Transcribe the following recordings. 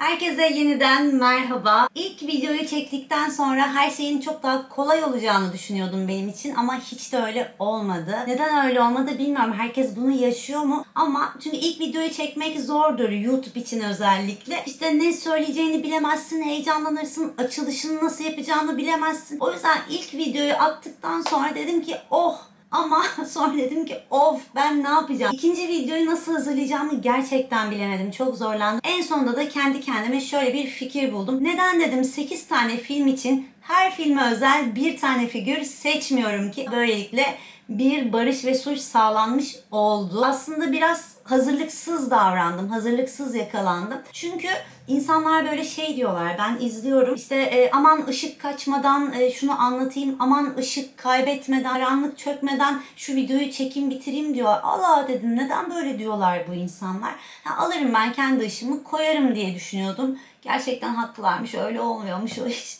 Herkese yeniden merhaba. İlk videoyu çektikten sonra her şeyin çok daha kolay olacağını düşünüyordum benim için ama hiç de öyle olmadı. Neden öyle olmadı bilmiyorum. Herkes bunu yaşıyor mu? Ama çünkü ilk videoyu çekmek zordur YouTube için özellikle. İşte ne söyleyeceğini bilemezsin, heyecanlanırsın, açılışını nasıl yapacağını bilemezsin. O yüzden ilk videoyu attıktan sonra dedim ki oh ama sonra dedim ki of ben ne yapacağım? İkinci videoyu nasıl hazırlayacağımı gerçekten bilemedim. Çok zorlandım. En sonunda da kendi kendime şöyle bir fikir buldum. Neden dedim 8 tane film için her filme özel bir tane figür seçmiyorum ki böylelikle bir barış ve suç sağlanmış oldu. Aslında biraz hazırlıksız davrandım. Hazırlıksız yakalandım. Çünkü insanlar böyle şey diyorlar. Ben izliyorum. İşte e, aman ışık kaçmadan e, şunu anlatayım. Aman ışık kaybetmeden, karanlık çökmeden şu videoyu çekeyim bitireyim diyor. Allah dedim neden böyle diyorlar bu insanlar? Ha, alırım ben kendi ışığımı koyarım diye düşünüyordum. Gerçekten haklılarmış. Öyle olmuyormuş o iş.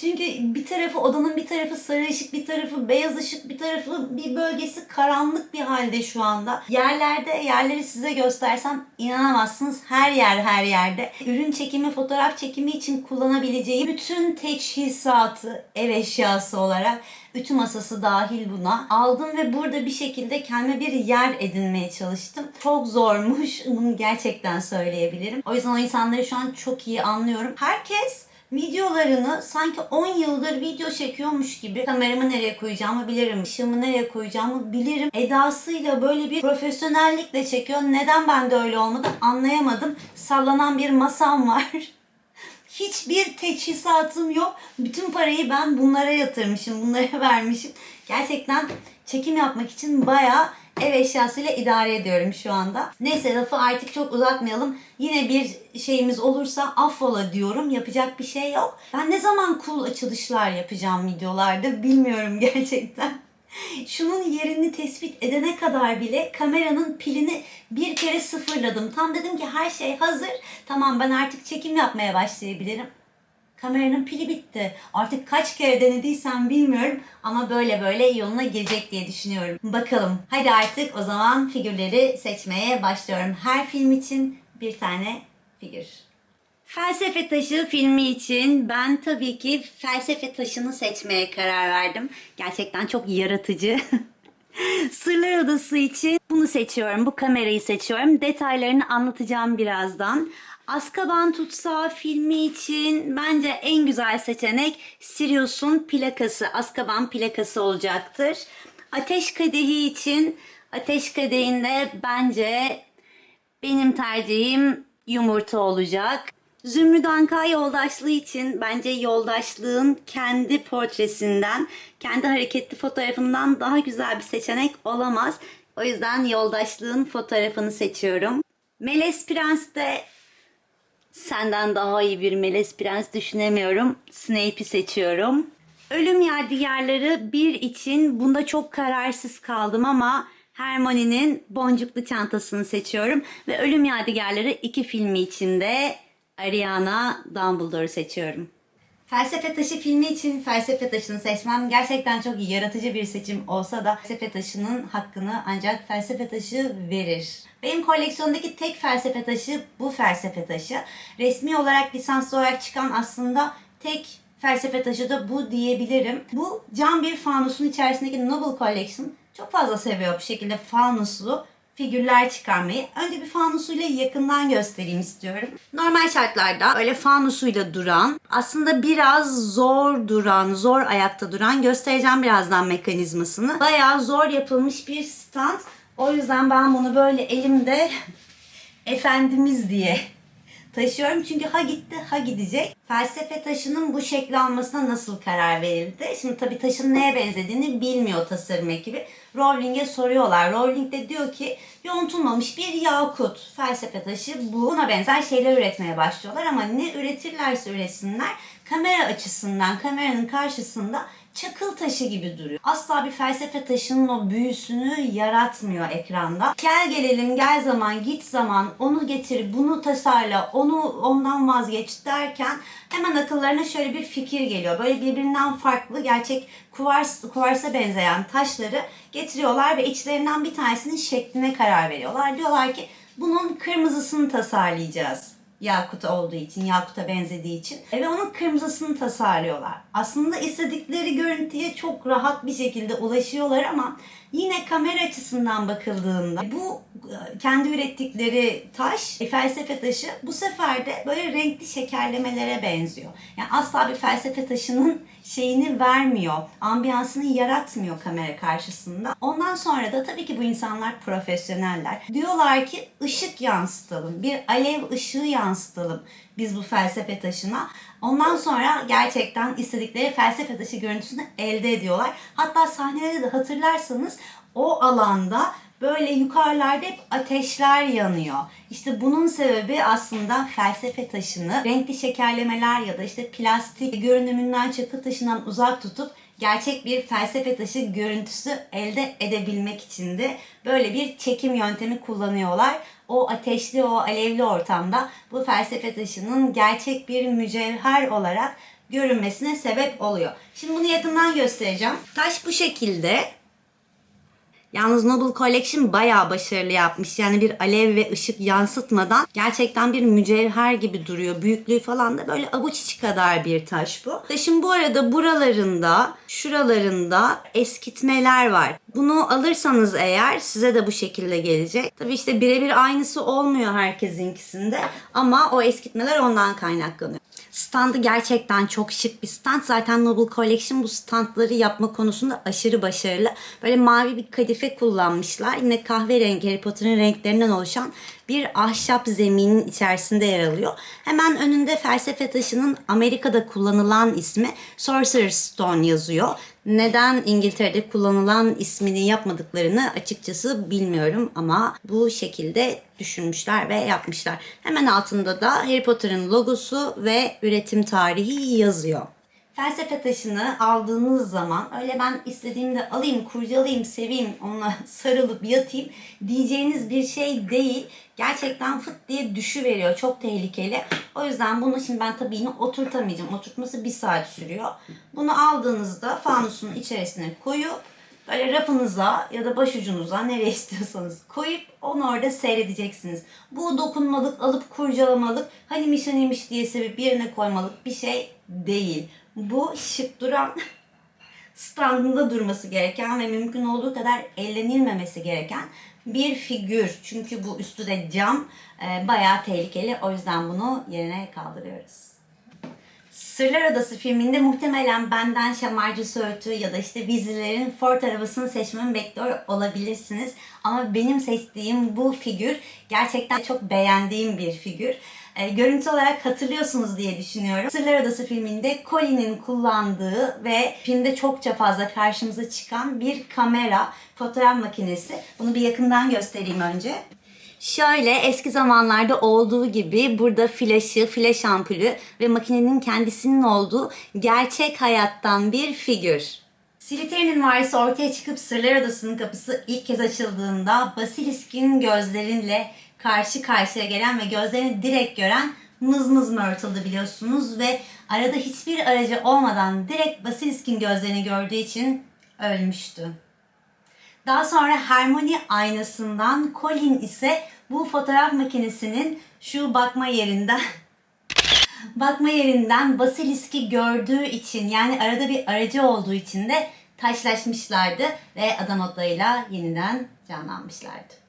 Çünkü bir tarafı odanın bir tarafı sarı ışık, bir tarafı beyaz ışık, bir tarafı bir bölgesi karanlık bir halde şu anda. Yerlerde yerleri size göstersem inanamazsınız. Her yer her yerde. Ürün çekimi, fotoğraf çekimi için kullanabileceği bütün teçhizatı ev eşyası olarak ütü masası dahil buna aldım ve burada bir şekilde kendime bir yer edinmeye çalıştım. Çok zormuş. Bunu gerçekten söyleyebilirim. O yüzden o insanları şu an çok iyi anlıyorum. Herkes videolarını sanki 10 yıldır video çekiyormuş gibi kameramı nereye koyacağımı bilirim, ışığımı nereye koyacağımı bilirim. Edasıyla böyle bir profesyonellikle çekiyor. Neden ben de öyle olmadı anlayamadım. Sallanan bir masam var. Hiçbir teçhizatım yok. Bütün parayı ben bunlara yatırmışım, bunlara vermişim. Gerçekten çekim yapmak için bayağı ev eşyasıyla idare ediyorum şu anda. Neyse lafı artık çok uzatmayalım. Yine bir şeyimiz olursa affola diyorum. Yapacak bir şey yok. Ben ne zaman cool açılışlar yapacağım videolarda bilmiyorum gerçekten. Şunun yerini tespit edene kadar bile kameranın pilini bir kere sıfırladım. Tam dedim ki her şey hazır. Tamam ben artık çekim yapmaya başlayabilirim. Kameranın pili bitti. Artık kaç kere denediysem bilmiyorum ama böyle böyle yoluna girecek diye düşünüyorum. Bakalım. Hadi artık o zaman figürleri seçmeye başlıyorum. Her film için bir tane figür. Felsefe Taşı filmi için ben tabii ki felsefe taşını seçmeye karar verdim. Gerçekten çok yaratıcı. Sırlar Odası için bunu seçiyorum. Bu kamerayı seçiyorum. Detaylarını anlatacağım birazdan. Azkaban Tutsağı filmi için bence en güzel seçenek Sirius'un plakası, Azkaban plakası olacaktır. Ateş Kadehi için Ateş Kadehi'nde bence benim tercihim yumurta olacak. Zümrüt Anka yoldaşlığı için bence yoldaşlığın kendi portresinden, kendi hareketli fotoğrafından daha güzel bir seçenek olamaz. O yüzden yoldaşlığın fotoğrafını seçiyorum. Meles Prens'te senden daha iyi bir Meles Prens düşünemiyorum. Snape'i seçiyorum. Ölüm Yadigarları bir için bunda çok kararsız kaldım ama Hermione'nin boncuklu çantasını seçiyorum. Ve Ölüm Yadigarları iki filmi içinde Ariana Dumbledore'u seçiyorum. Felsefe Taşı filmi için Felsefe Taşı'nı seçmem gerçekten çok yaratıcı bir seçim olsa da Felsefe Taşı'nın hakkını ancak Felsefe Taşı verir. Benim koleksiyondaki tek Felsefe Taşı bu Felsefe Taşı. Resmi olarak lisanslı olarak çıkan aslında tek felsefe taşı da bu diyebilirim. Bu cam bir fanusun içerisindeki Noble Collection çok fazla seviyor bu şekilde fanuslu figürler çıkarmayı. Önce bir fanusuyla yakından göstereyim istiyorum. Normal şartlarda öyle fanusuyla duran, aslında biraz zor duran, zor ayakta duran göstereceğim birazdan mekanizmasını. Bayağı zor yapılmış bir stand. O yüzden ben bunu böyle elimde efendimiz diye taşıyorum. Çünkü ha gitti ha gidecek. Felsefe taşının bu şekli almasına nasıl karar verildi? Şimdi tabii taşın neye benzediğini bilmiyor tasarım ekibi. Rowling'e soruyorlar. Rowling de diyor ki yontulmamış bir yakut. Felsefe taşı bu. Buna benzer şeyler üretmeye başlıyorlar ama ne üretirlerse üretsinler kamera açısından, kameranın karşısında çakıl taşı gibi duruyor. Asla bir felsefe taşının o büyüsünü yaratmıyor ekranda. Gel gelelim, gel zaman, git zaman, onu getir, bunu tasarla, onu ondan vazgeç derken hemen akıllarına şöyle bir fikir geliyor. Böyle birbirinden farklı gerçek kuvars, kuvarsa benzeyen taşları getiriyorlar ve içlerinden bir tanesinin şekline karar veriyorlar. Diyorlar ki bunun kırmızısını tasarlayacağız. Yakut olduğu için, Yakut'a benzediği için. E, Ve onun kırmızısını tasarlıyorlar. Aslında istedikleri görüntüye çok rahat bir şekilde ulaşıyorlar ama yine kamera açısından bakıldığında bu e, kendi ürettikleri taş, e, felsefe taşı bu sefer de böyle renkli şekerlemelere benziyor. Yani asla bir felsefe taşının şeyini vermiyor, ambiyansını yaratmıyor kamera karşısında. Ondan sonra da tabii ki bu insanlar profesyoneller. Diyorlar ki ışık yansıtalım, bir alev ışığı yansıtalım biz bu felsefe taşına. Ondan sonra gerçekten istedikleri felsefe taşı görüntüsünü elde ediyorlar. Hatta sahnede de hatırlarsanız o alanda böyle yukarılarda hep ateşler yanıyor. İşte bunun sebebi aslında felsefe taşını renkli şekerlemeler ya da işte plastik görünümünden çakı taşından uzak tutup gerçek bir felsefe taşı görüntüsü elde edebilmek için de böyle bir çekim yöntemi kullanıyorlar. O ateşli, o alevli ortamda bu felsefe taşının gerçek bir mücevher olarak görünmesine sebep oluyor. Şimdi bunu yakından göstereceğim. Taş bu şekilde. Yalnız Noble Collection bayağı başarılı yapmış. Yani bir alev ve ışık yansıtmadan gerçekten bir mücevher gibi duruyor. Büyüklüğü falan da böyle avuç içi kadar bir taş bu. Taşın bu arada buralarında, şuralarında eskitmeler var. Bunu alırsanız eğer size de bu şekilde gelecek. Tabii işte birebir aynısı olmuyor herkesinkisinde ama o eskitmeler ondan kaynaklanıyor. Standı gerçekten çok şık bir stand. Zaten Noble Collection bu standları yapma konusunda aşırı başarılı. Böyle mavi bir kadife kullanmışlar. Yine kahverengi Harry Potter'ın renklerinden oluşan bir ahşap zeminin içerisinde yer alıyor. Hemen önünde felsefe taşının Amerika'da kullanılan ismi Sorcerer's Stone yazıyor. Neden İngiltere'de kullanılan ismini yapmadıklarını açıkçası bilmiyorum ama bu şekilde düşünmüşler ve yapmışlar. Hemen altında da Harry Potter'ın logosu ve üretim tarihi yazıyor. Felsefe taşını aldığınız zaman öyle ben istediğimde alayım, kurcalayayım, seveyim, onunla sarılıp yatayım diyeceğiniz bir şey değil. Gerçekten fıt diye düşüveriyor. Çok tehlikeli. O yüzden bunu şimdi ben tabii yine oturtamayacağım. Oturtması bir saat sürüyor. Bunu aldığınızda fanusun içerisine koyup böyle rafınıza ya da başucunuza nereye istiyorsanız koyup onu orada seyredeceksiniz. Bu dokunmalık, alıp kurcalamalık, hanimiş hanimiş diye sevip yerine koymalık bir şey değil. Bu şık duran standında durması gereken ve mümkün olduğu kadar ellenilmemesi gereken bir figür. Çünkü bu üstü de cam e, bayağı tehlikeli. O yüzden bunu yerine kaldırıyoruz. Sırlar Odası filminde muhtemelen benden şamarcı söğütü ya da işte vizilerin Ford arabasını seçmemi bekliyor olabilirsiniz. Ama benim seçtiğim bu figür gerçekten çok beğendiğim bir figür. E, görüntü olarak hatırlıyorsunuz diye düşünüyorum. Sırlar Odası filminde Colin'in kullandığı ve filmde çokça fazla karşımıza çıkan bir kamera, fotoğraf makinesi. Bunu bir yakından göstereyim önce. Şöyle eski zamanlarda olduğu gibi burada flaşı, flaş ampulü ve makinenin kendisinin olduğu gerçek hayattan bir figür. Slytherin'in varisi ortaya çıkıp Sırlar Odası'nın kapısı ilk kez açıldığında Basilisk'in gözleriyle karşı karşıya gelen ve gözlerini direkt gören Mızmız Myrtle'dı biliyorsunuz ve arada hiçbir aracı olmadan direkt Basilisk'in gözlerini gördüğü için ölmüştü. Daha sonra Hermione aynasından, Colin ise bu fotoğraf makinesinin şu bakma yerinden bakma yerinden Basilisk'i gördüğü için yani arada bir aracı olduğu için de taşlaşmışlardı ve ada notlarıyla yeniden canlanmışlardı.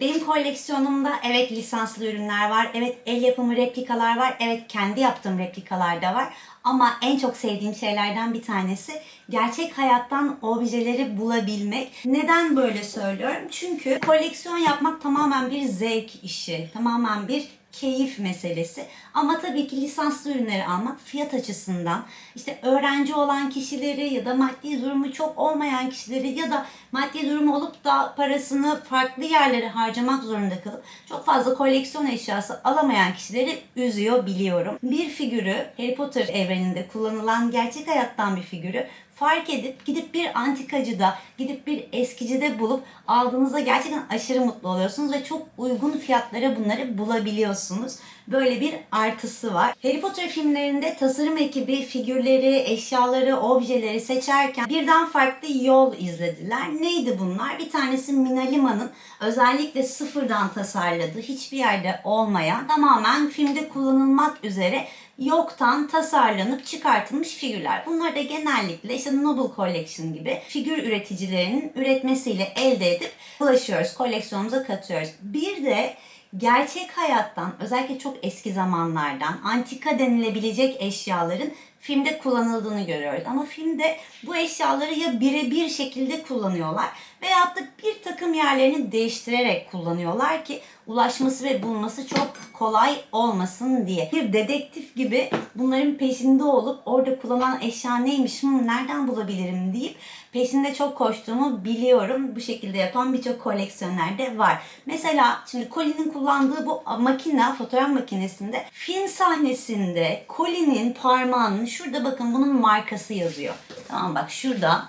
Benim koleksiyonumda evet lisanslı ürünler var, evet el yapımı replikalar var, evet kendi yaptığım replikalar da var. Ama en çok sevdiğim şeylerden bir tanesi gerçek hayattan objeleri bulabilmek. Neden böyle söylüyorum? Çünkü koleksiyon yapmak tamamen bir zevk işi, tamamen bir keyif meselesi. Ama tabii ki lisanslı ürünleri almak fiyat açısından işte öğrenci olan kişileri ya da maddi durumu çok olmayan kişileri ya da maddi durumu olup da parasını farklı yerlere harcamak zorunda kalıp çok fazla koleksiyon eşyası alamayan kişileri üzüyor biliyorum. Bir figürü Harry Potter evreninde kullanılan gerçek hayattan bir figürü fark edip gidip bir antikacıda, gidip bir eskicide bulup aldığınızda gerçekten aşırı mutlu oluyorsunuz ve çok uygun fiyatlara bunları bulabiliyorsunuz. böyle bir artısı var. Harry Potter filmlerinde tasarım ekibi figürleri, eşyaları, objeleri seçerken birden farklı yol izlediler. Neydi bunlar? Bir tanesi Minalima'nın özellikle sıfırdan tasarladığı, hiçbir yerde olmayan, tamamen filmde kullanılmak üzere yoktan tasarlanıp çıkartılmış figürler. Bunlar da genellikle işte Noble Collection gibi figür üreticilerinin üretmesiyle elde edip ulaşıyoruz, koleksiyonumuza katıyoruz. Bir de gerçek hayattan özellikle çok eski zamanlardan antika denilebilecek eşyaların filmde kullanıldığını görüyoruz. Ama filmde bu eşyaları ya birebir şekilde kullanıyorlar veyahut da bir takım yerlerini değiştirerek kullanıyorlar ki ulaşması ve bulması çok kolay olmasın diye. Bir dedektif gibi bunların peşinde olup orada kullanılan eşya neymiş, hmm, nereden bulabilirim deyip peşinde çok koştuğumu biliyorum. Bu şekilde yapan birçok koleksiyoner de var. Mesela şimdi Colin'in kullandığı bu makine, fotoğraf makinesinde film sahnesinde Colin'in parmağının şurada bakın bunun markası yazıyor. Tamam bak şurada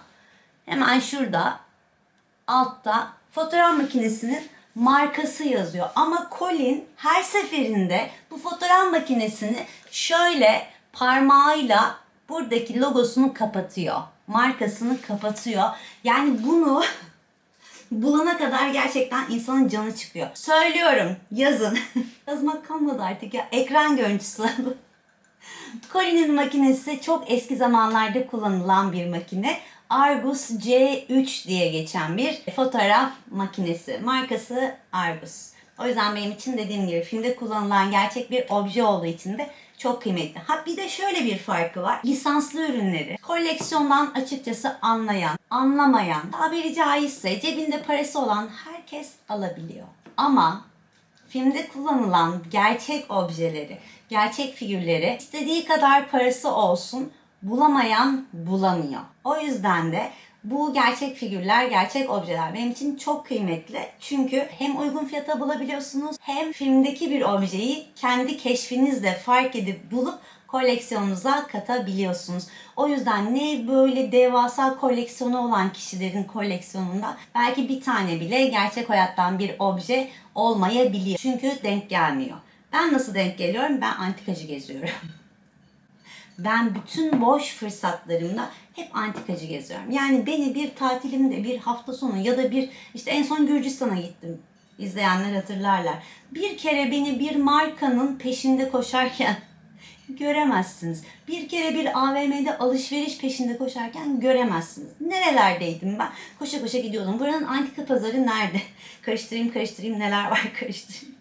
hemen şurada altta fotoğraf makinesinin markası yazıyor. Ama Colin her seferinde bu fotoğraf makinesini şöyle parmağıyla buradaki logosunu kapatıyor. Markasını kapatıyor. Yani bunu bulana kadar gerçekten insanın canı çıkıyor. Söylüyorum yazın. Yazmak kalmadı artık ya. Ekran görüntüsü. Colin'in makinesi çok eski zamanlarda kullanılan bir makine. Argus C3 diye geçen bir fotoğraf makinesi. Markası Argus. O yüzden benim için dediğim gibi filmde kullanılan gerçek bir obje olduğu için de çok kıymetli. Ha bir de şöyle bir farkı var. Lisanslı ürünleri koleksiyondan açıkçası anlayan, anlamayan, tabiri caizse cebinde parası olan herkes alabiliyor. Ama filmde kullanılan gerçek objeleri, gerçek figürleri istediği kadar parası olsun bulamayan bulamıyor. O yüzden de bu gerçek figürler, gerçek objeler benim için çok kıymetli. Çünkü hem uygun fiyata bulabiliyorsunuz hem filmdeki bir objeyi kendi keşfinizle fark edip bulup koleksiyonunuza katabiliyorsunuz. O yüzden ne böyle devasa koleksiyonu olan kişilerin koleksiyonunda belki bir tane bile gerçek hayattan bir obje olmayabiliyor. Çünkü denk gelmiyor. Ben nasıl denk geliyorum? Ben antikacı geziyorum. Ben bütün boş fırsatlarımda hep antikacı geziyorum. Yani beni bir tatilimde bir hafta sonu ya da bir işte en son Gürcistan'a gittim. İzleyenler hatırlarlar. Bir kere beni bir markanın peşinde koşarken göremezsiniz. Bir kere bir AVM'de alışveriş peşinde koşarken göremezsiniz. Nerelerdeydim ben? Koşa koşa gidiyordum. Buranın antika pazarı nerede? Karıştırayım karıştırayım neler var karıştırayım.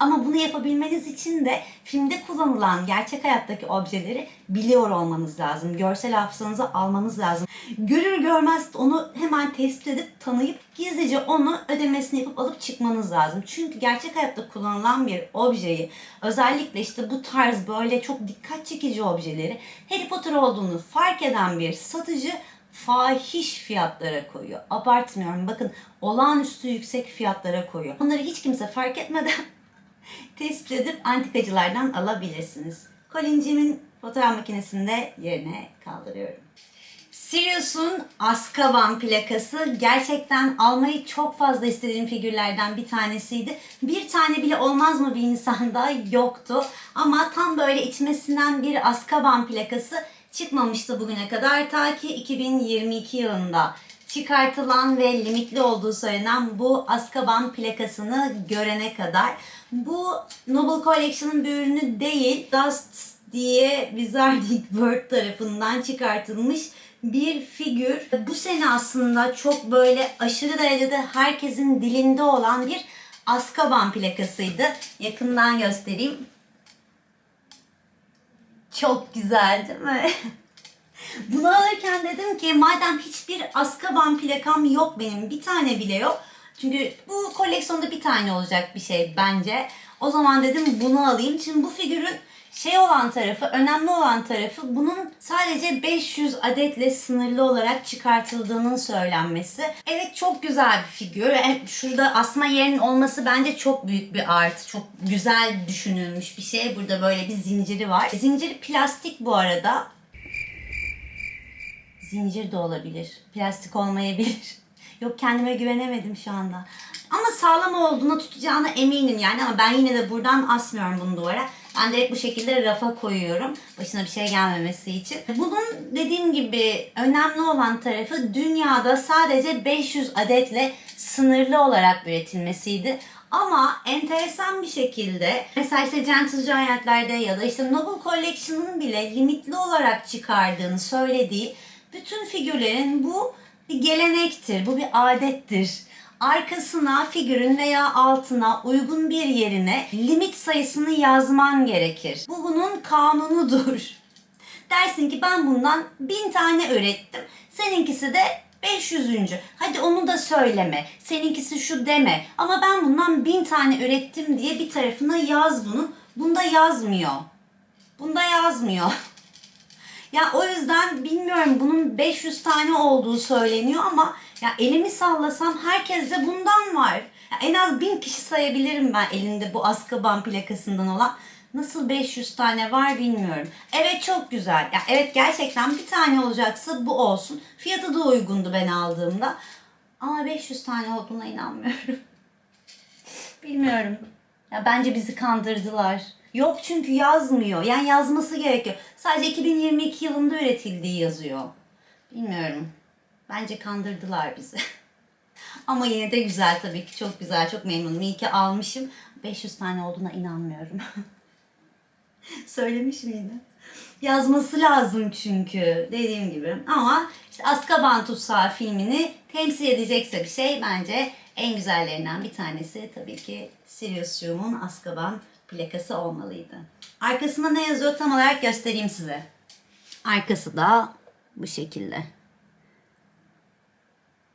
Ama bunu yapabilmeniz için de filmde kullanılan gerçek hayattaki objeleri biliyor olmanız lazım. Görsel hafızanıza almanız lazım. Görür görmez onu hemen tespit edip tanıyıp gizlice onu ödemesini yapıp alıp çıkmanız lazım. Çünkü gerçek hayatta kullanılan bir objeyi özellikle işte bu tarz böyle çok dikkat çekici objeleri Harry Potter olduğunu fark eden bir satıcı fahiş fiyatlara koyuyor. Abartmıyorum. Bakın olağanüstü yüksek fiyatlara koyuyor. Onları hiç kimse fark etmeden tespit edip antikacılardan alabilirsiniz. Colincimin fotoğraf makinesini de yerine kaldırıyorum. Sirius'un Azkaban plakası gerçekten almayı çok fazla istediğim figürlerden bir tanesiydi. Bir tane bile olmaz mı bir insanda yoktu. Ama tam böyle içmesinden bir Azkaban plakası çıkmamıştı bugüne kadar. Ta ki 2022 yılında çıkartılan ve limitli olduğu söylenen bu Azkaban plakasını görene kadar. Bu Noble Collection'ın bir ürünü değil, Dust diye Wizarding World tarafından çıkartılmış bir figür. Bu sene aslında çok böyle aşırı derecede herkesin dilinde olan bir Azkaban plakasıydı. Yakından göstereyim. Çok güzel değil mi? Bunu alırken dedim ki madem hiçbir Azkaban plakam yok benim bir tane bile yok. Çünkü bu koleksiyonda bir tane olacak bir şey bence. O zaman dedim bunu alayım. Şimdi bu figürün şey olan tarafı, önemli olan tarafı bunun sadece 500 adetle sınırlı olarak çıkartıldığının söylenmesi. Evet çok güzel bir figür. Yani şurada asma yerinin olması bence çok büyük bir artı. Çok güzel düşünülmüş bir şey. Burada böyle bir zinciri var. Zinciri plastik bu arada. Zincir de olabilir. Plastik olmayabilir. Yok kendime güvenemedim şu anda. Ama sağlam olduğuna tutacağına eminim yani ama ben yine de buradan asmıyorum bunu duvara. Ben direkt bu şekilde rafa koyuyorum. Başına bir şey gelmemesi için. Bunun dediğim gibi önemli olan tarafı dünyada sadece 500 adetle sınırlı olarak üretilmesiydi. Ama enteresan bir şekilde mesela işte Gentle Giant'lerde ya da işte Noble Collection'ın bile limitli olarak çıkardığını söylediği bütün figürlerin bu bir gelenektir, bu bir adettir. Arkasına figürün veya altına uygun bir yerine limit sayısını yazman gerekir. Bu bunun kanunudur. Dersin ki ben bundan bin tane ürettim. Seninkisi de 500. Hadi onu da söyleme. Seninkisi şu deme. Ama ben bundan bin tane ürettim diye bir tarafına yaz bunu. Bunda yazmıyor. Bunda yazmıyor. Ya o yüzden bilmiyorum bunun 500 tane olduğu söyleniyor ama ya elimi sallasam herkes de bundan var. Ya en az 1000 kişi sayabilirim ben elinde bu Azkaban plakasından olan. Nasıl 500 tane var bilmiyorum. Evet çok güzel. Ya evet gerçekten bir tane olacaksa bu olsun. Fiyatı da uygundu ben aldığımda. Ama 500 tane olduğuna inanmıyorum. Bilmiyorum. Ya bence bizi kandırdılar. Yok çünkü yazmıyor. Yani yazması gerekiyor. Sadece 2022 yılında üretildiği yazıyor. Bilmiyorum. Bence kandırdılar bizi. Ama yine de güzel tabii ki. Çok güzel, çok memnunum. İyi ki almışım. 500 tane olduğuna inanmıyorum. Söylemiş miydim? Yazması lazım çünkü dediğim gibi. Ama işte Azkaban Tutsağı filmini temsil edecekse bir şey bence en güzellerinden bir tanesi tabii ki Sirius Joom'un Azkaban plakası olmalıydı. Arkasında ne yazıyor tam olarak göstereyim size. Arkası da bu şekilde.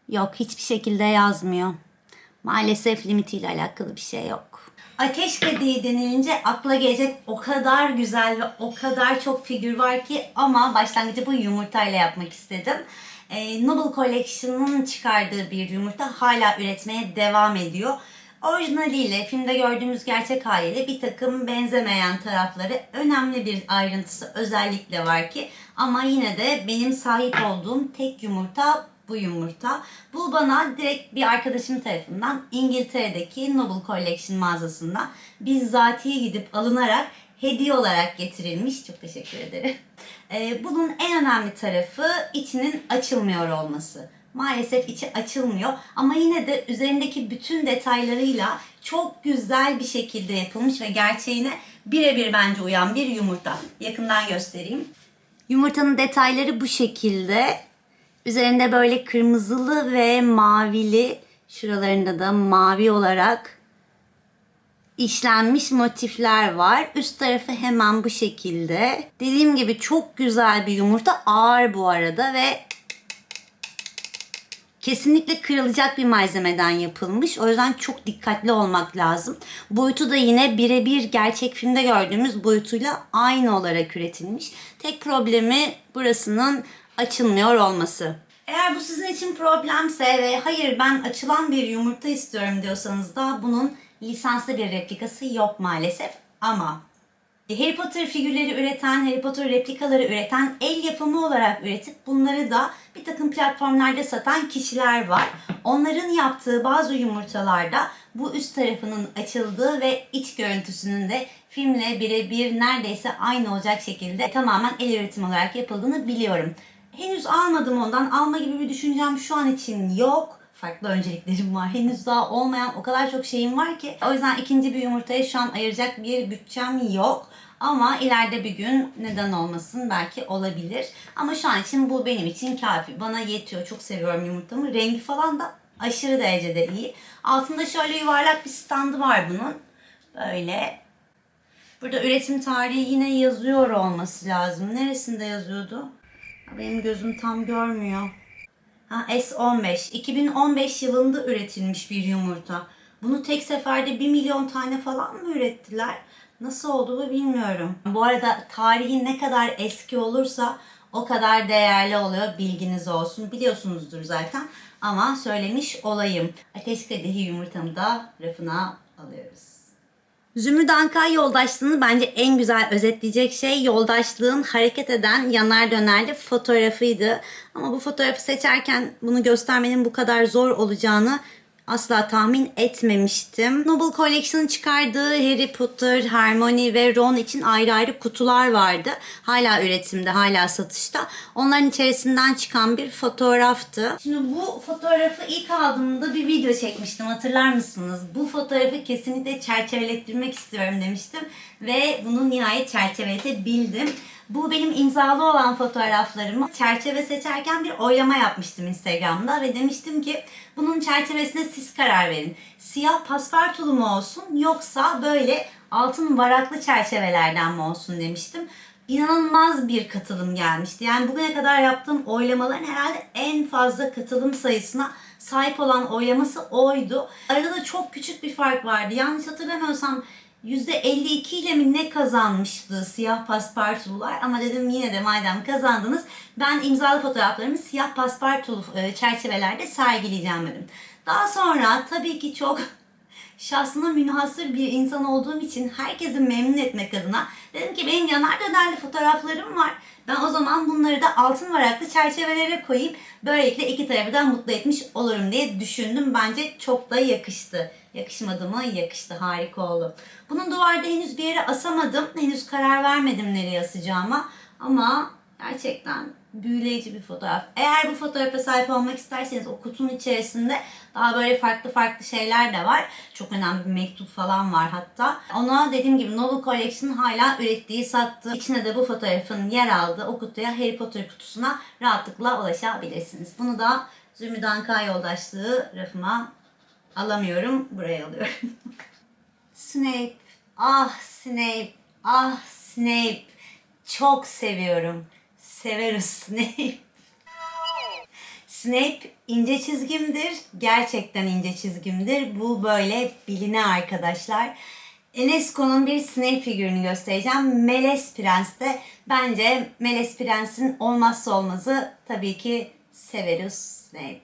Yok hiçbir şekilde yazmıyor. Maalesef limitiyle alakalı bir şey yok. Ateş Kediği denilince akla gelecek o kadar güzel ve o kadar çok figür var ki ama başlangıcı bu yumurtayla yapmak istedim. Ee, Noble Collection'ın çıkardığı bir yumurta hala üretmeye devam ediyor. Orijinaliyle, filmde gördüğümüz gerçek haliyle bir takım benzemeyen tarafları, önemli bir ayrıntısı özellikle var ki ama yine de benim sahip olduğum tek yumurta bu yumurta. Bu bana direkt bir arkadaşım tarafından İngiltere'deki Noble Collection mağazasından bizzatihi gidip alınarak hediye olarak getirilmiş. Çok teşekkür ederim. Ee, bunun en önemli tarafı içinin açılmıyor olması. Maalesef içi açılmıyor ama yine de üzerindeki bütün detaylarıyla çok güzel bir şekilde yapılmış ve gerçeğine birebir bence uyan bir yumurta. Yakından göstereyim. Yumurtanın detayları bu şekilde. Üzerinde böyle kırmızılı ve mavili, şuralarında da mavi olarak işlenmiş motifler var. Üst tarafı hemen bu şekilde. Dediğim gibi çok güzel bir yumurta. Ağır bu arada ve kesinlikle kırılacak bir malzemeden yapılmış. O yüzden çok dikkatli olmak lazım. Boyutu da yine birebir gerçek filmde gördüğümüz boyutuyla aynı olarak üretilmiş. Tek problemi burasının açılmıyor olması. Eğer bu sizin için problemse ve hayır ben açılan bir yumurta istiyorum diyorsanız da bunun lisanslı bir replikası yok maalesef. Ama Harry Potter figürleri üreten, Harry Potter replikaları üreten, el yapımı olarak üretip bunları da bir takım platformlarda satan kişiler var. Onların yaptığı bazı yumurtalarda bu üst tarafının açıldığı ve iç görüntüsünün de filmle birebir neredeyse aynı olacak şekilde tamamen el üretimi olarak yapıldığını biliyorum. Henüz almadım ondan. Alma gibi bir düşüncem şu an için yok. Farklı önceliklerim var. Henüz daha olmayan o kadar çok şeyim var ki. O yüzden ikinci bir yumurtaya şu an ayıracak bir bütçem yok. Ama ileride bir gün neden olmasın belki olabilir. Ama şu an için bu benim için kafi. Bana yetiyor. Çok seviyorum yumurtamı. Rengi falan da aşırı derecede iyi. Altında şöyle yuvarlak bir standı var bunun. Böyle. Burada üretim tarihi yine yazıyor olması lazım. Neresinde yazıyordu? Benim gözüm tam görmüyor. Ha S15. 2015 yılında üretilmiş bir yumurta. Bunu tek seferde 1 milyon tane falan mı ürettiler? Nasıl olduğunu bilmiyorum. Bu arada tarihi ne kadar eski olursa o kadar değerli oluyor. Bilginiz olsun. Biliyorsunuzdur zaten. Ama söylemiş olayım. Ateş kadehi yumurtamı da rafına alıyoruz. Zümrüt Ankay yoldaşlığını bence en güzel özetleyecek şey yoldaşlığın hareket eden yanar dönerli fotoğrafıydı. Ama bu fotoğrafı seçerken bunu göstermenin bu kadar zor olacağını asla tahmin etmemiştim. Noble Collection'ın çıkardığı Harry Potter, Hermione ve Ron için ayrı ayrı kutular vardı. Hala üretimde, hala satışta. Onların içerisinden çıkan bir fotoğraftı. Şimdi bu fotoğrafı ilk aldığımda bir video çekmiştim hatırlar mısınız? Bu fotoğrafı kesinlikle çerçevelettirmek istiyorum demiştim. Ve bunu nihayet çerçeveletebildim. Bu benim imzalı olan fotoğraflarımı çerçeve seçerken bir oylama yapmıştım Instagram'da ve demiştim ki bunun çerçevesine siz karar verin. Siyah paspartulu mu olsun yoksa böyle altın varaklı çerçevelerden mi olsun demiştim. İnanılmaz bir katılım gelmişti. Yani bugüne kadar yaptığım oylamaların herhalde en fazla katılım sayısına sahip olan oylaması oydu. Arada da çok küçük bir fark vardı. Yanlış hatırlamıyorsam %52 ile mi ne kazanmıştı siyah paspartulular ama dedim yine de madem kazandınız ben imzalı fotoğraflarımı siyah paspartulu e, çerçevelerde sergileyeceğim dedim. Daha sonra tabii ki çok şahsına münhasır bir insan olduğum için herkesi memnun etmek adına dedim ki benim yanar dönerli fotoğraflarım var. Ben o zaman bunları da altın varaklı çerçevelere koyayım. Böylelikle iki tarafı da mutlu etmiş olurum diye düşündüm. Bence çok da yakıştı. Yakışmadı mı? Yakıştı. Harika oldu. Bunun duvarda henüz bir yere asamadım. Henüz karar vermedim nereye asacağıma. Ama gerçekten büyüleyici bir fotoğraf. Eğer bu fotoğrafa sahip olmak isterseniz o kutunun içerisinde daha böyle farklı farklı şeyler de var. Çok önemli bir mektup falan var hatta. Ona dediğim gibi Novel Collection hala ürettiği, sattığı, içine de bu fotoğrafın yer aldığı o kutuya Harry Potter kutusuna rahatlıkla ulaşabilirsiniz. Bunu da Zümrüt Anka yoldaşlığı rafıma alamıyorum. Buraya alıyorum. Snape. Ah Snape. Ah Snape. Çok seviyorum. Severiz Snape. Snape ince çizgimdir. Gerçekten ince çizgimdir. Bu böyle biline arkadaşlar. Enesco'nun bir Snape figürünü göstereceğim. Meles Prens'te. Bence Meles Prens'in olmazsa olmazı tabii ki Severus Snape.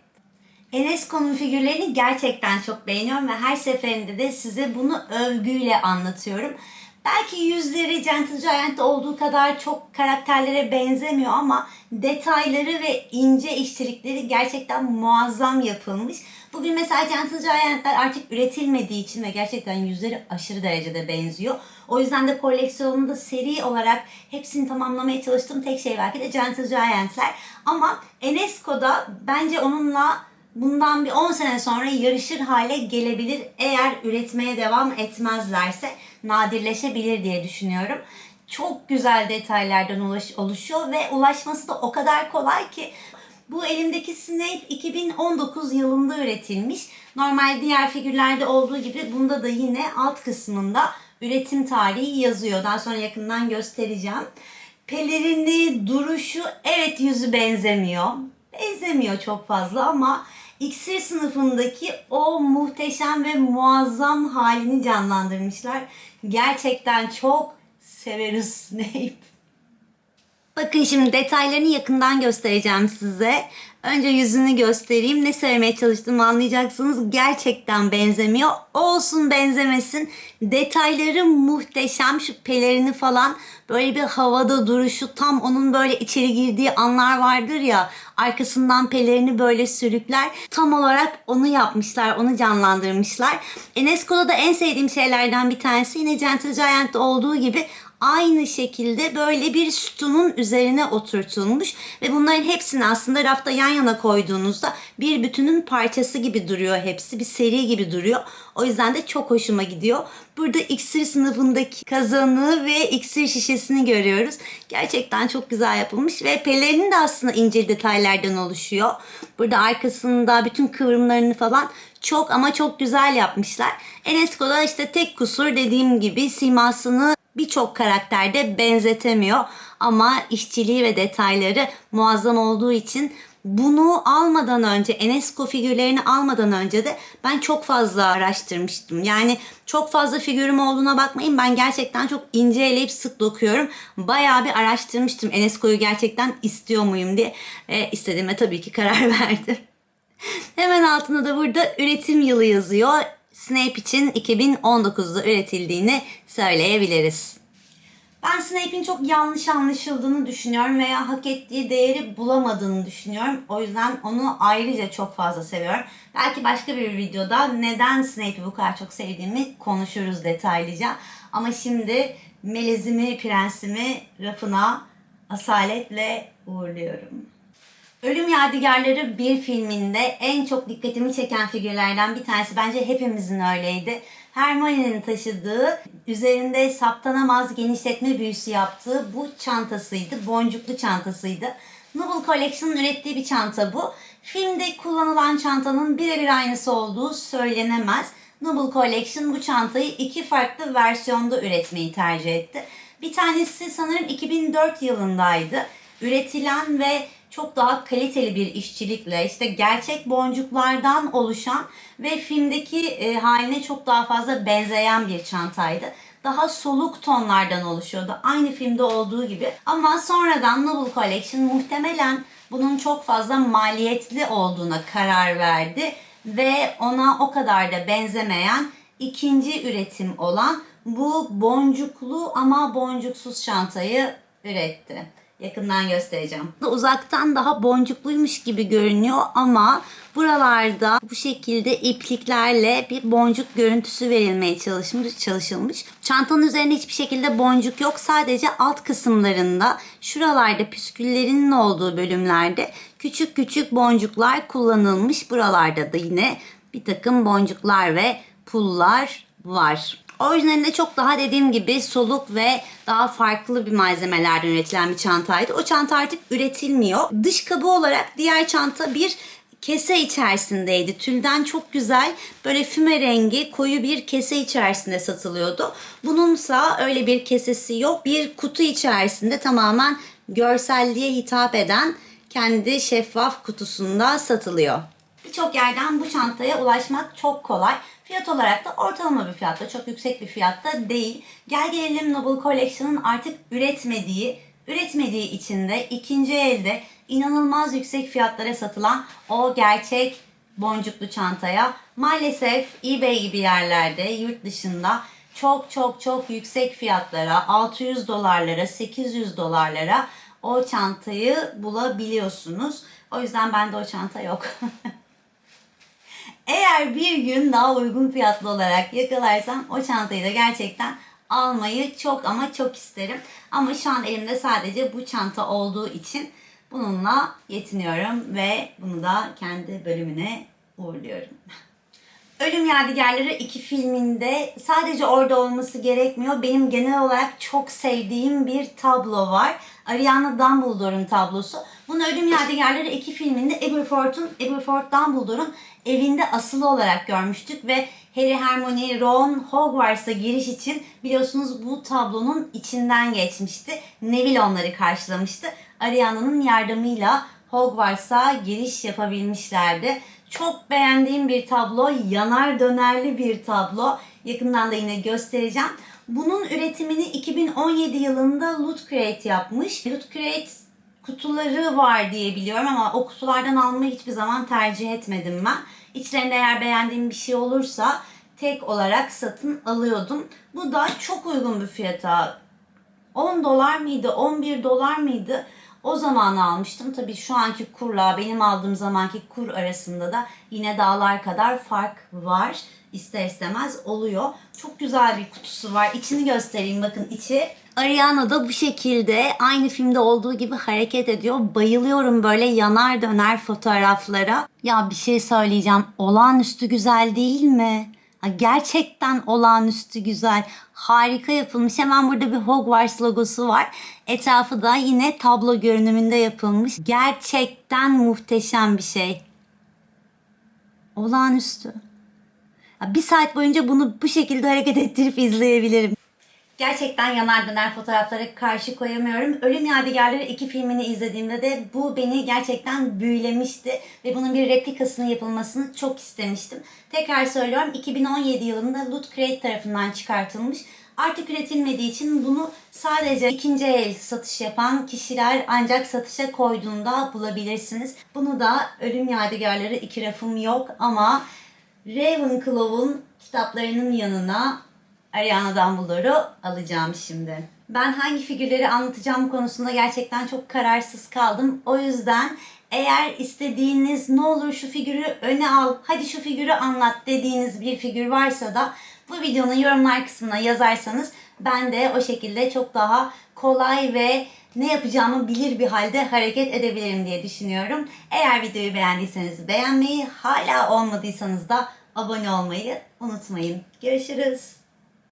Enesco'nun figürlerini gerçekten çok beğeniyorum ve her seferinde de size bunu övgüyle anlatıyorum. Belki yüzleri Gentle Giant'ta olduğu kadar çok karakterlere benzemiyor ama detayları ve ince işçilikleri gerçekten muazzam yapılmış. Bugün mesela Gentle Giant'lar artık üretilmediği için ve gerçekten yüzleri aşırı derecede benziyor. O yüzden de koleksiyonumda seri olarak hepsini tamamlamaya çalıştığım tek şey belki de Gentle Giant'ler. Ama Enesco'da bence onunla bundan bir 10 sene sonra yarışır hale gelebilir eğer üretmeye devam etmezlerse nadirleşebilir diye düşünüyorum. Çok güzel detaylardan ulaş, oluşuyor ve ulaşması da o kadar kolay ki bu elimdeki Snape 2019 yılında üretilmiş. Normal diğer figürlerde olduğu gibi bunda da yine alt kısmında üretim tarihi yazıyor. Daha sonra yakından göstereceğim. Pelerini, duruşu evet yüzü benzemiyor. Benzemiyor çok fazla ama İksir sınıfındaki o muhteşem ve muazzam halini canlandırmışlar. Gerçekten çok severiz Snape. Bakın şimdi detaylarını yakından göstereceğim size. Önce yüzünü göstereyim. Ne söylemeye çalıştığımı anlayacaksınız. Gerçekten benzemiyor. Olsun benzemesin. Detayları muhteşem. Şu pelerini falan böyle bir havada duruşu tam onun böyle içeri girdiği anlar vardır ya. Arkasından pelerini böyle sürükler. Tam olarak onu yapmışlar. Onu canlandırmışlar. Enesco'da da en sevdiğim şeylerden bir tanesi yine Gentle Giant'ta olduğu gibi aynı şekilde böyle bir sütunun üzerine oturtulmuş ve bunların hepsini aslında rafta yan yana koyduğunuzda bir bütünün parçası gibi duruyor hepsi. Bir seri gibi duruyor. O yüzden de çok hoşuma gidiyor. Burada iksir sınıfındaki kazanı ve iksir şişesini görüyoruz. Gerçekten çok güzel yapılmış ve pelerin de aslında ince detaylardan oluşuyor. Burada arkasında bütün kıvrımlarını falan çok ama çok güzel yapmışlar. Enesco'da işte tek kusur dediğim gibi simasını birçok karakterde benzetemiyor ama işçiliği ve detayları muazzam olduğu için bunu almadan önce Enesco figürlerini almadan önce de ben çok fazla araştırmıştım. Yani çok fazla figürüm olduğuna bakmayın ben gerçekten çok ince eleyip sık dokuyorum. Bayağı bir araştırmıştım Enesco'yu gerçekten istiyor muyum diye. E, istediğime tabii ki karar verdim. Hemen altında da burada üretim yılı yazıyor. Snape için 2019'da üretildiğini söyleyebiliriz. Ben Snape'in çok yanlış anlaşıldığını düşünüyorum veya hak ettiği değeri bulamadığını düşünüyorum. O yüzden onu ayrıca çok fazla seviyorum. Belki başka bir videoda neden Snape'i bu kadar çok sevdiğimi konuşuruz detaylıca. Ama şimdi melezimi, prensimi rafına asaletle uğurluyorum. Ölüm Yadigarları bir filminde en çok dikkatimi çeken figürlerden bir tanesi bence hepimizin öyleydi. Hermione'nin taşıdığı, üzerinde saptanamaz genişletme büyüsü yaptığı bu çantasıydı. Boncuklu çantasıydı. Noble Collection'ın ürettiği bir çanta bu. Filmde kullanılan çantanın birebir aynısı olduğu söylenemez. Noble Collection bu çantayı iki farklı versiyonda üretmeyi tercih etti. Bir tanesi sanırım 2004 yılındaydı. Üretilen ve çok daha kaliteli bir işçilikle işte gerçek boncuklardan oluşan ve filmdeki e, haline çok daha fazla benzeyen bir çantaydı. Daha soluk tonlardan oluşuyordu. Aynı filmde olduğu gibi. Ama sonradan Noble Collection muhtemelen bunun çok fazla maliyetli olduğuna karar verdi ve ona o kadar da benzemeyen ikinci üretim olan bu boncuklu ama boncuksuz çantayı üretti. Yakından göstereceğim. Uzaktan daha boncukluymuş gibi görünüyor ama buralarda bu şekilde ipliklerle bir boncuk görüntüsü verilmeye çalışmış, çalışılmış. Çantanın üzerinde hiçbir şekilde boncuk yok. Sadece alt kısımlarında şuralarda püsküllerinin olduğu bölümlerde küçük küçük boncuklar kullanılmış. Buralarda da yine bir takım boncuklar ve pullar var. Orijinalinde çok daha dediğim gibi soluk ve daha farklı bir malzemelerden üretilen bir çantaydı. O çanta artık üretilmiyor. Dış kabı olarak diğer çanta bir kese içerisindeydi. Tülden çok güzel böyle füme rengi koyu bir kese içerisinde satılıyordu. Bununsa öyle bir kesesi yok. Bir kutu içerisinde tamamen görselliğe hitap eden kendi şeffaf kutusunda satılıyor. Birçok yerden bu çantaya ulaşmak çok kolay. Fiyat olarak da ortalama bir fiyatta, çok yüksek bir fiyatta değil. Gel gelelim Noble Collection'ın artık üretmediği, üretmediği için de ikinci elde inanılmaz yüksek fiyatlara satılan o gerçek boncuklu çantaya maalesef eBay gibi yerlerde yurt dışında çok çok çok yüksek fiyatlara 600 dolarlara 800 dolarlara o çantayı bulabiliyorsunuz. O yüzden bende o çanta yok. Eğer bir gün daha uygun fiyatlı olarak yakalarsam o çantayı da gerçekten almayı çok ama çok isterim. Ama şu an elimde sadece bu çanta olduğu için bununla yetiniyorum ve bunu da kendi bölümüne uğurluyorum. Ölüm Yadigarları 2 filminde sadece orada olması gerekmiyor. Benim genel olarak çok sevdiğim bir tablo var. Ariana Dumbledore'un tablosu. Bunu Ölüm Yadigarları 2 filminde Aberforth'un, Aberforth Dumbledore'un evinde asılı olarak görmüştük ve Harry, Hermione, Ron Hogwarts'a giriş için biliyorsunuz bu tablonun içinden geçmişti. Neville onları karşılamıştı. Ariana'nın yardımıyla Hogwarts'a giriş yapabilmişlerdi. Çok beğendiğim bir tablo, yanar dönerli bir tablo. Yakından da yine göstereceğim. Bunun üretimini 2017 yılında Loot Crate yapmış. Loot Crate kutuları var diye biliyorum ama o kutulardan almayı hiçbir zaman tercih etmedim ben. İçlerinde eğer beğendiğim bir şey olursa tek olarak satın alıyordum. Bu da çok uygun bir fiyata. 10 dolar mıydı, 11 dolar mıydı? O zaman almıştım. Tabii şu anki kurla benim aldığım zamanki kur arasında da yine dağlar kadar fark var. İster istemez oluyor. Çok güzel bir kutusu var. İçini göstereyim bakın içi. Ariana da bu şekilde aynı filmde olduğu gibi hareket ediyor. Bayılıyorum böyle yanar döner fotoğraflara. Ya bir şey söyleyeceğim. Olağanüstü güzel değil mi? Ha, gerçekten olağanüstü güzel. Harika yapılmış. Hemen burada bir Hogwarts logosu var. Etrafı da yine tablo görünümünde yapılmış. Gerçekten muhteşem bir şey. Olağanüstü. Ya, Bir saat boyunca bunu bu şekilde hareket ettirip izleyebilirim. Gerçekten yanar döner fotoğraflara karşı koyamıyorum. Ölüm Yadigarları 2 filmini izlediğimde de bu beni gerçekten büyülemişti. Ve bunun bir replikasının yapılmasını çok istemiştim. Tekrar söylüyorum 2017 yılında Loot Crate tarafından çıkartılmış. Artık üretilmediği için bunu sadece ikinci el satış yapan kişiler ancak satışa koyduğunda bulabilirsiniz. Bunu da Ölüm Yadigarları 2 rafım yok ama Ravenclaw'un kitaplarının yanına Ariana Dumbledore'u alacağım şimdi. Ben hangi figürleri anlatacağım konusunda gerçekten çok kararsız kaldım. O yüzden eğer istediğiniz ne olur şu figürü öne al, hadi şu figürü anlat dediğiniz bir figür varsa da bu videonun yorumlar kısmına yazarsanız ben de o şekilde çok daha kolay ve ne yapacağımı bilir bir halde hareket edebilirim diye düşünüyorum. Eğer videoyu beğendiyseniz beğenmeyi, hala olmadıysanız da abone olmayı unutmayın. Görüşürüz.